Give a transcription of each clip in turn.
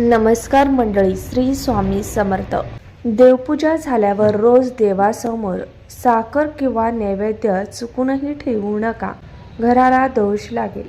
नमस्कार मंडळी श्री स्वामी समर्थ. देवपूजा झाल्यावर रोज देवासमोर साखर किंवा नैवेद्य चुकूनही ठेवू नका. घराला दोष लागेल.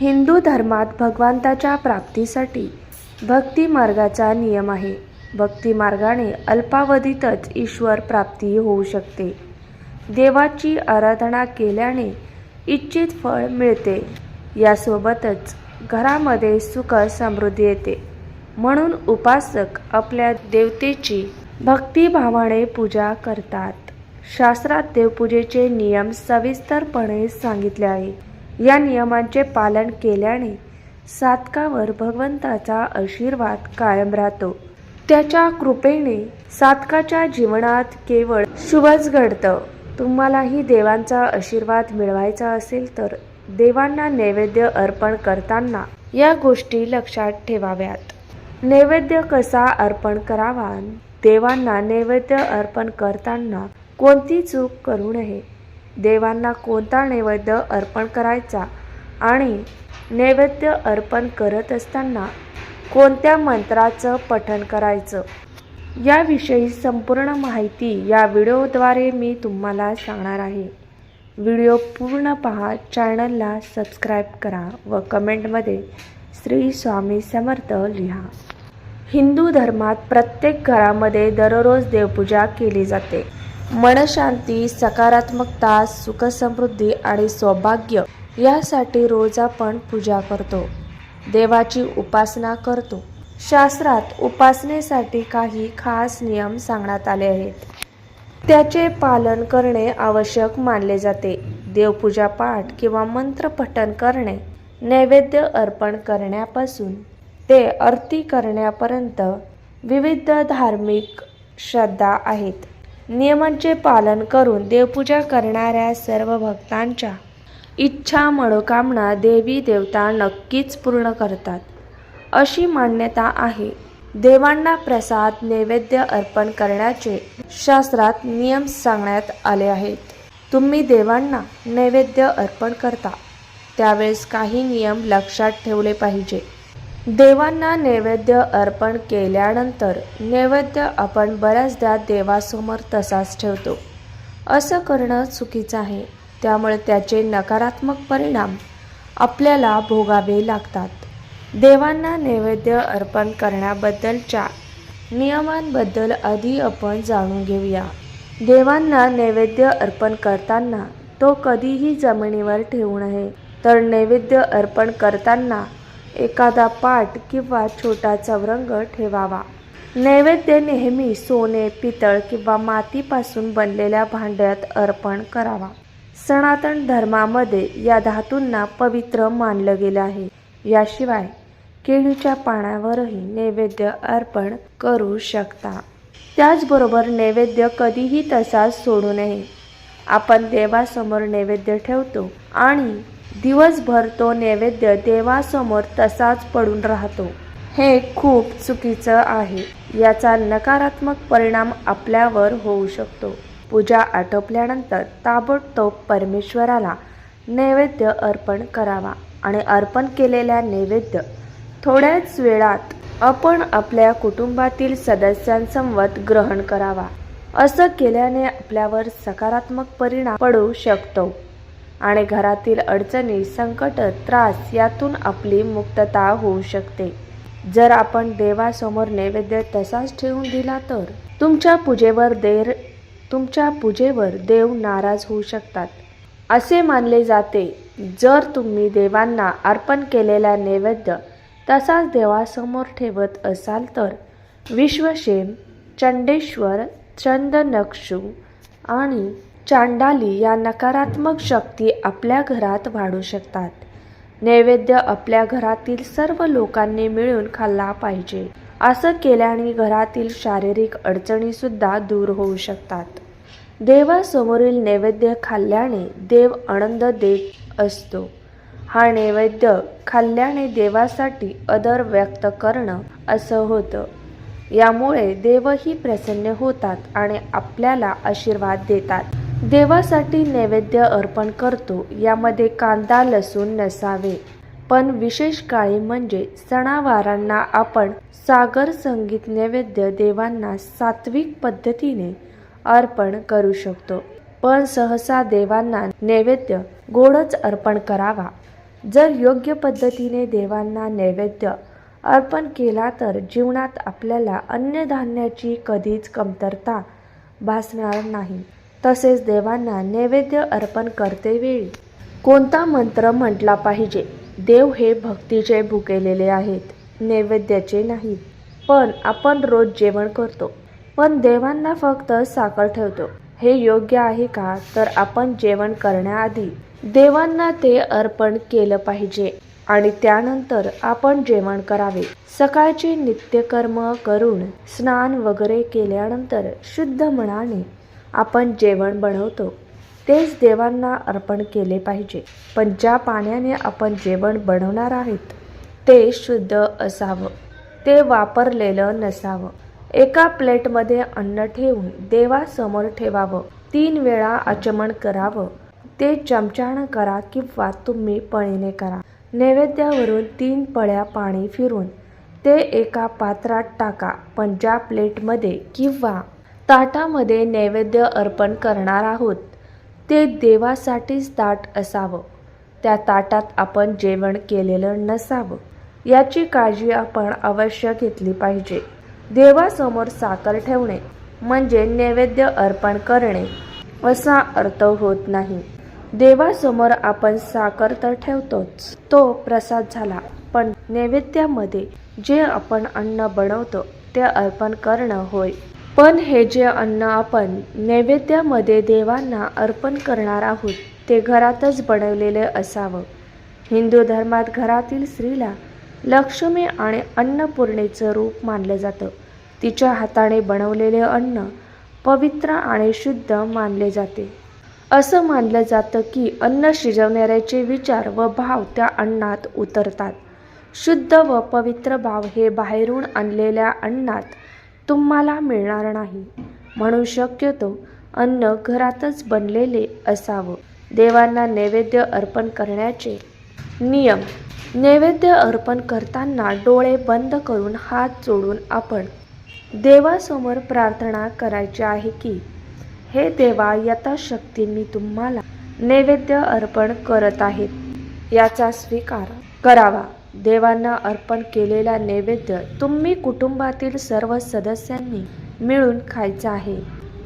हिंदू धर्मात भगवंताच्या प्राप्तीसाठी भक्ती मार्गाचा नियम आहे. भक्ती मार्गाने अल्पावधीतच ईश्वर प्राप्ती होऊ शकते. देवाची आराधना केल्याने इच्छित फळ मिळते. यासोबतच घरामध्ये सुख समृद्धी येते. म्हणून उपासक आपल्या देवतेची भक्तिभावाने पूजा करतात. शास्त्रात देवपूजेचे नियम सविस्तरपणे सांगितले आहे. या नियमांचे पालन केल्याने साधकावर भगवंताचा आशीर्वाद कायम राहतो. त्याच्या कृपेने साधकाच्या जीवनात केवळ शुभच घडतं. तुम्हालाही देवांचा आशीर्वाद मिळवायचा असेल तर देवांना नैवेद्य अर्पण करताना या गोष्टी लक्षात ठेवाव्यात. नैवेद्य कसा अर्पण करावा? देवांना नैवेद्य अर्पण करताना कोणती चूक करू नये? देवांना कोणता नैवेद्य अर्पण करायचा? आणि नैवेद्य अर्पण करत असताना कोणत्या मंत्राचं पठण करायचं? याविषयी संपूर्ण माहिती या व्हिडिओद्वारे मी तुम्हाला सांगणार आहे. व्हिडिओ पूर्ण पहा चॅनलला सबस्क्राईब करा व कमेंटमध्ये श्री स्वामी समर्थ लिहा. हिंदू धर्मात प्रत्येक घरामध्ये दररोज देवपूजा केली जाते. मनशांती सकारात्मकता सुखसमृद्धी आणि सौभाग्य यासाठी रोज आपण पूजा करतो. देवाची उपासना करतो. शास्त्रात उपासनेसाठी काही खास नियम सांगण्यात आले आहेत. त्याचे पालन करणे आवश्यक मानले जाते. देवपूजा पाठ किंवा मंत्र पठण करणे नैवेद्य अर्पण करण्यापासून ते आरती करण्यापर्यंत विविध धार्मिक श्रद्धा आहेत. नियमांचे पालन करून देवपूजा करणाऱ्या सर्व भक्तांच्या इच्छा मनोकामना देवी देवता नक्कीच पूर्ण करतात. अशी मान्यता आहे. देवांना प्रसाद नैवेद्य अर्पण करण्याचे शास्त्रात नियम सांगण्यात आले आहेत. तुम्ही देवांना नैवेद्य अर्पण करता. त्यावेळेस काही नियम लक्षात ठेवले पाहिजे. देवांना नैवेद्य अर्पण केल्यानंतर नैवेद्य आपण बऱ्याचदा देवासमोर तसाच ठेवतो. असं करणं चुकीचं आहे. त्यामुळे त्याचे नकारात्मक परिणाम आपल्याला भोगावे लागतात. देवांना नैवेद्य अर्पण करण्याबद्दलच्या नियमांबद्दल आधी आपण जाणून घेऊया. देवांना नैवेद्य अर्पण करताना तो कधीही जमिनीवर ठेवू नये. तर नैवेद्य अर्पण करताना एखादा पाट किंवा छोटा चौरंग ठेवावा. नैवेद्य नेहमी सोने पितळ किंवा मातीपासून बनलेल्या भांड्यात अर्पण करावा. सनातन धर्मामध्ये या धातूंना पवित्र मानलं गेलं आहे. याशिवाय केळीच्या पानावरही नैवेद्य अर्पण करू शकता. त्याचबरोबर नैवेद्य कधीही तसाच सोडू नये. आपण देवासमोर नैवेद्य ठेवतो आणि दिवसभर तो नैवेद्य देवासमोर तसाच पडून राहतो. हे खूप चुकीचं आहे. याचा नकारात्मक परिणाम आपल्यावर होऊ शकतो. पूजा आटोपल्यानंतर ताबडतोब परमेश्वराला नैवेद्य अर्पण करावा आणि अर्पण केलेल्या नैवेद्य थोड्याच वेळात आपण आपल्या कुटुंबातील सदस्यांसमवत ग्रहण करावा. असं केल्याने आपल्यावर सकारात्मक परिणाम पडू शकतो. आणि घरातील अडचणी संकट त्रास यातून आपली मुक्तता होऊ शकते. जर आपण देवासमोर नैवेद्य तसाच ठेवून दिला तर? तुमच्या पूजेवर देर तुमच्या पूजेवर देव नाराज होऊ शकतात. असे मानले जाते जर तुम्ही देवांना अर्पण केलेला नैवेद्य तसाच देवासमोर ठेवत असाल तर? विश्वशेम चंडेश्वर चंदनक्षू आणि चांडाली या नकारात्मक शक्ती आपल्या घरात वाढू शकतात. नैवेद्य आपल्या घरातील सर्व लोकांनी मिळून खाल्ला पाहिजे. असं केल्याने घरातील शारीरिक अडचणीसुद्धा दूर होऊ शकतात. देवासमोरील नैवेद्य खाल्ल्याने देव आनंद देत असतो. हा नैवेद्य खाल्ल्याने देवासाठी आदर व्यक्त करणं असं होतं. यामुळे देवही प्रसन्न होतात आणि आपल्याला आशीर्वाद देतात. देवासाठी नैवेद्य अर्पण करतो यामध्ये कांदा लसूण नसावे. पण विशेष काळी म्हणजे सणावारांना आपण सागर संगीत नैवेद्य देवांना सात्विक पद्धतीने अर्पण करू शकतो. पण सहसा देवांना नैवेद्य गोडच अर्पण करावा. जर योग्य पद्धतीने देवांना नैवेद्य अर्पण केला तर जीवनात आपल्याला अन्नधान्याची कधीच कमतरता भासणार नाही. तसेच देवांना नैवेद्य अर्पण करतेवेळी कोणता मंत्र म्हटला पाहिजे? देव हे भक्तीचे भुकेलेले आहेत नैवेद्याचे नाहीत पण आपण रोज जेवण करतो. पण देवांना फक्त साखर ठेवतो. हे योग्य आहे का? तर आपण जेवण करण्याआधी देवांना ते अर्पण केलं पाहिजे आणि त्यानंतर आपण जेवण करावे. सकाळचे नित्यकर्म करून स्नान वगैरे केल्यानंतर शुद्ध मनाने आपण जेवण बनवतो. तेच देवांना अर्पण केले पाहिजे. पण ज्या पाण्याने आपण जेवण बनवणार आहेत ते शुद्ध असावं. ते वापरलेलं नसावं. एका प्लेटमध्ये अन्न ठेवून देवासमोर ठेवावं. तीन वेळा आचमन करावं. ते चमच्यानं करा किंवा तुम्ही पळीने करा. नैवेद्यावरून तीन पळ्या पाणी फिरून ते एका पात्रात टाका. पण ज्या प्लेटमध्ये किंवा ताटामध्ये नैवेद्य अर्पण करणार आहोत. ते देवासाठीच ताट असावं. त्या ताटात आपण जेवण केलेलं नसावं. याची काळजी आपण अवश्य घेतली पाहिजे. देवासमोर साखर ठेवणे म्हणजे नैवेद्य अर्पण करणे असा अर्थ होत नाही. देवासमोर आपण साखर तर ठेवतोच. तो प्रसाद झाला. पण नैवेद्यामध्ये जे आपण अन्न बनवतो ते अर्पण करणं होय. पण हे जे अन्न आपण नैवेद्यामध्ये देवांना अर्पण करणार आहोत ते घरातच बनवलेले असावं. हिंदू धर्मात घरातील स्त्रीला लक्ष्मी आणि अन्नपूर्णेचं रूप मानलं जातं. तिच्या हाताने बनवलेले अन्न पवित्र आणि शुद्ध मानले जाते. असं मानलं जातं की अन्न शिजवणाऱ्याचे विचार व भाव त्या अन्नात उतरतात. शुद्ध व पवित्र भाव हे बाहेरून आणलेल्या अन्नात तुम्हाला मिळणार नाही. म्हणून शक्यतो अन्न घरातच बनलेले असावं. देवांना नैवेद्य अर्पण करण्याचे नियम. नैवेद्य अर्पण करताना डोळे बंद करून हात जोडून आपण देवासमोर प्रार्थना करायची आहे की हे देवा यथाशक्ती मी तुम्हाला नैवेद्य अर्पण करत आहेत याचा स्वीकार करावा. देवांना अर्पण केलेला नैवेद्य तुम्ही कुटुंबातील सर्व सदस्यांनी मिळून खायचा आहे.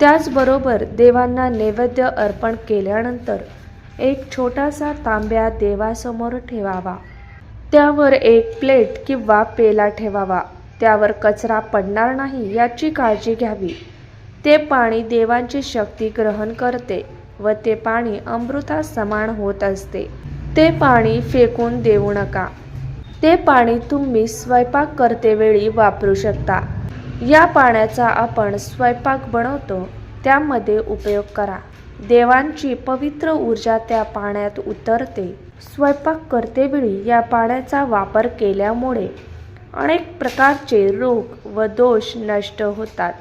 त्याचबरोबर देवांना नैवेद्य अर्पण केल्यानंतर एक छोटासा तांब्या देवासमोर ठेवावा. त्यावर एक प्लेट किंवा पेला ठेवावा. त्यावर कचरा पडणार नाही याची काळजी घ्यावी. ते पाणी देवांची शक्ती ग्रहण करते व ते पाणी अमृता समान होत असते. ते पाणी फेकून देऊ नका. ते पाणी तुम्ही स्वयंपाक करतेवेळी वापरू शकता. या पाण्याचा आपण स्वयंपाक बनवतो त्यामध्ये उपयोग करा. देवांची पवित्र ऊर्जा त्या पाण्यात उतरते. स्वयंपाक करतेवेळी या पाण्याचा वापर केल्यामुळे अनेक प्रकारचे रोग व दोष नष्ट होतात.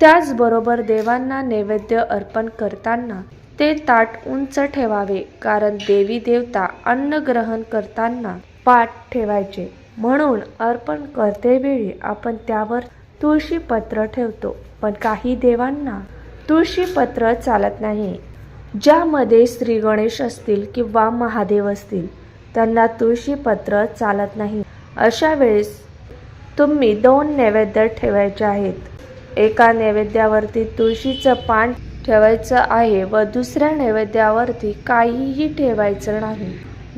त्याचबरोबर देवांना नैवेद्य अर्पण करताना ते ताट उंच ठेवावे कारण देवी देवता अन्न ग्रहण करताना पाठ ठेवायचे. म्हणून अर्पण करतेवेळी आपण त्यावर तुळशी पत्र ठेवतो. पण काही देवांना तुळशी पत्र चालत नाही. ज्यामध्ये श्री गणेश असतील किंवा महादेव असतील त्यांना तुळशी पत्र चालत नाही. अशा वेळेस तुम्ही दोन नैवेद्य ठेवायचे आहेत. एका नैवेद्यावरती तुळशीचं पान ठेवायचं आहे व दुसऱ्या नैवेद्यावरती काहीही ठेवायचं नाही.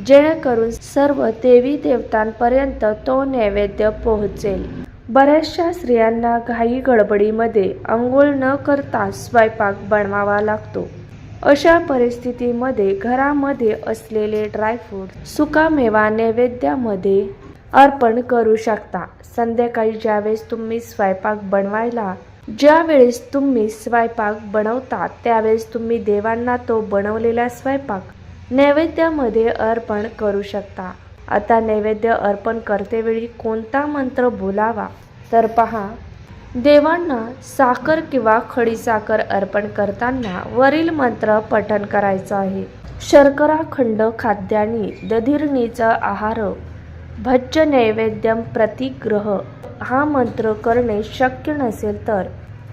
जेणेकरून सर्व देवी देवतांपर्यंत तो नैवेद्य पोहोचेल. बऱ्याचशा स्त्रियांना घाई गडबडीमध्ये आंघोळ न करता स्वयंपाक बनवावा लागतो. अशा परिस्थितीमध्ये घरामध्ये असलेले ड्रायफ्रूट सुकामेवा नैवेद्यामध्ये अर्पण करू शकता. संध्याकाळी ज्यावेळेस तुम्ही स्वयंपाक बनवायला ज्यावेळेस तुम्ही स्वयंपाक बनवता त्यावेळेस तुम्ही देवांना तो बनवलेला स्वयंपाक नैवेद्यामध्ये अर्पण करू शकता. आता नैवेद्य अर्पण करतेवेळी कोणता मंत्र बोलावा? तर पहा देवांना साखर किंवा खडीसाखर अर्पण करताना वरील मंत्र पठण करायचं आहे. शर्करा खंड खाद्यानी दधिरणीचा आहार भज्य नैवेद्यम प्रतिग्रह हा मंत्र करणे शक्य नसेल तर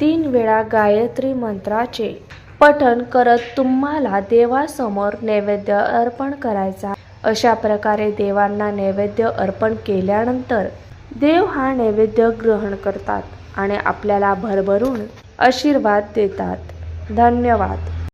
तीन वेळा गायत्री मंत्राचे पठण करत तुम्हाला देवासमोर नैवेद्य अर्पण करायचा. अशा प्रकारे देवांना नैवेद्य अर्पण केल्यानंतर देव हा नैवेद्य ग्रहण करतात आणि आपल्याला भरभरून आशीर्वाद देतात. धन्यवाद.